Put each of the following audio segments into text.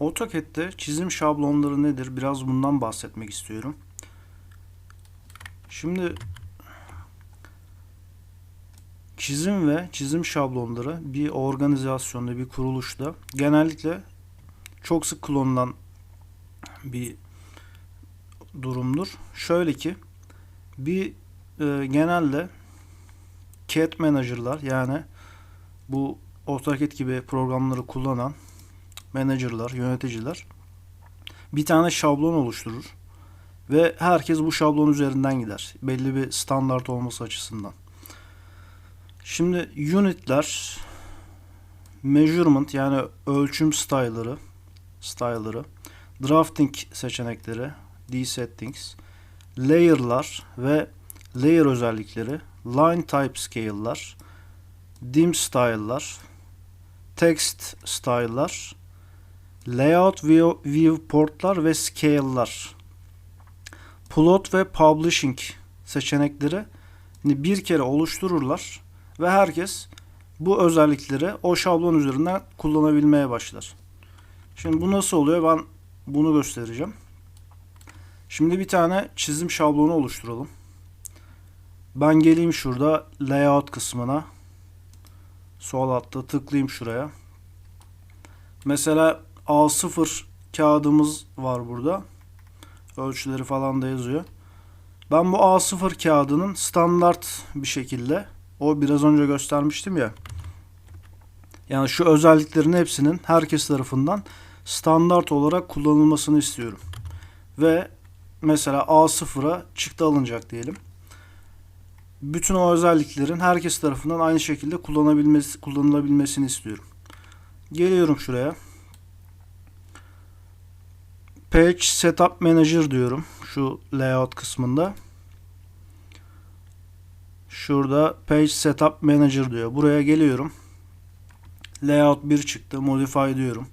AutoCAD'de çizim şablonları nedir? Biraz bundan bahsetmek istiyorum. Şimdi çizim ve çizim şablonları bir organizasyonda, bir kuruluşta genellikle çok sık kullanılan bir durumdur. Şöyle ki bir e, genelde CAD manager'lar yani bu AutoCAD gibi programları kullanan manager'lar, yöneticiler bir tane şablon oluşturur ve herkes bu şablon üzerinden gider. Belli bir standart olması açısından. Şimdi unitler measurement yani ölçüm style'ları style'ları, drafting seçenekleri, desettings, layer'lar ve layer özellikleri, line type scale'lar, dim style'lar, text style'lar, layout view, viewport'lar ve scale'lar, plot ve publishing seçenekleri bir kere oluştururlar ve herkes bu özellikleri o şablon üzerinden kullanabilmeye başlar. Şimdi bu nasıl oluyor? Ben bunu göstereceğim. Şimdi bir tane çizim şablonu oluşturalım. Ben geleyim şurada layout kısmına. Sol altta tıklayayım şuraya. Mesela A0 kağıdımız var burada. Ölçüleri falan da yazıyor. Ben bu A0 kağıdının standart bir şekilde o biraz önce göstermiştim ya. Yani şu özelliklerin hepsinin herkes tarafından standart olarak kullanılmasını istiyorum. Ve mesela A0'a çıktı alınacak diyelim. Bütün o özelliklerin herkes tarafından aynı şekilde kullanabilmesi, kullanılabilmesini istiyorum. Geliyorum şuraya. Page Setup Manager diyorum. Şu layout kısmında. Şurada Page Setup Manager diyor. Buraya geliyorum. Layout 1 çıktı. Modify diyorum.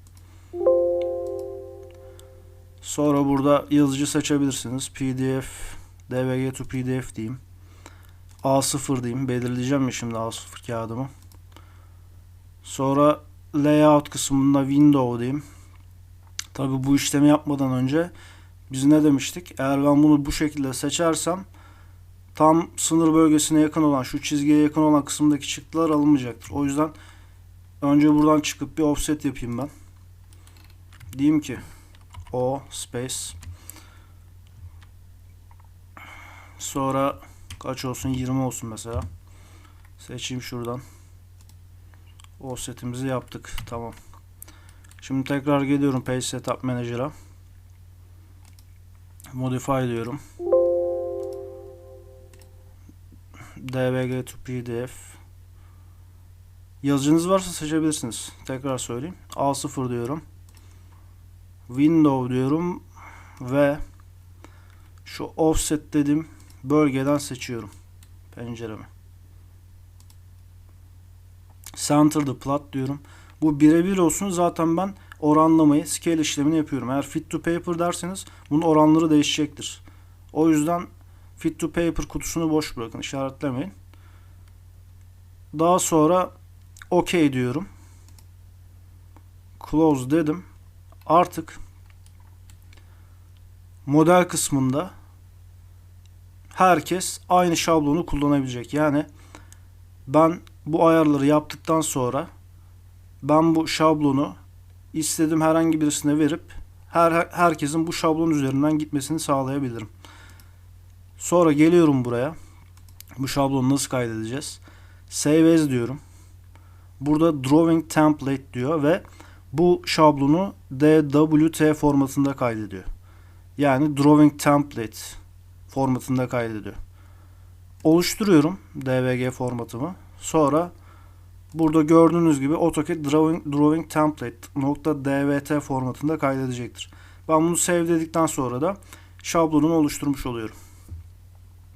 Sonra burada yazıcı seçebilirsiniz. PDF, DVG to PDF diyeyim. A0 diyeyim. Belirleyeceğim mi şimdi A0 kağıdımı. Sonra layout kısmında window diyeyim. Tabi bu işlemi yapmadan önce biz ne demiştik? Eğer ben bunu bu şekilde seçersem tam sınır bölgesine yakın olan şu çizgiye yakın olan kısımdaki çıktılar alınmayacaktır. O yüzden önce buradan çıkıp bir offset yapayım ben. Diyeyim ki o space sonra kaç olsun 20 olsun mesela seçeyim şuradan offsetimizi yaptık tamam şimdi tekrar geliyorum page setup manager'a. Modify diyorum. Dvg to pdf yazıcınız varsa seçebilirsiniz. Tekrar söyleyeyim. A0 diyorum. Window diyorum ve şu offset dedim bölgeden seçiyorum penceremi. Center the plot diyorum. Bu birebir olsun zaten ben oranlamayı scale işlemini yapıyorum. Eğer fit to paper derseniz bunun oranları değişecektir. O yüzden fit to paper kutusunu boş bırakın işaretlemeyin. Daha sonra OK diyorum. Close dedim. Artık model kısmında herkes aynı şablonu kullanabilecek. Yani ben bu ayarları yaptıktan sonra ben bu şablonu istediğim herhangi birisine verip her herkesin bu şablon üzerinden gitmesini sağlayabilirim. Sonra geliyorum buraya. Bu şablonu nasıl kaydedeceğiz? Save as diyorum. Burada drawing template diyor ve bu şablonu DWT formatında kaydediyor. Yani drawing template formatında kaydediyor. Oluşturuyorum DVG formatımı. Sonra burada gördüğünüz gibi AutoCAD drawing, drawing template .dvt formatında kaydedecektir. Ben bunu save dedikten sonra da şablonumu oluşturmuş oluyorum.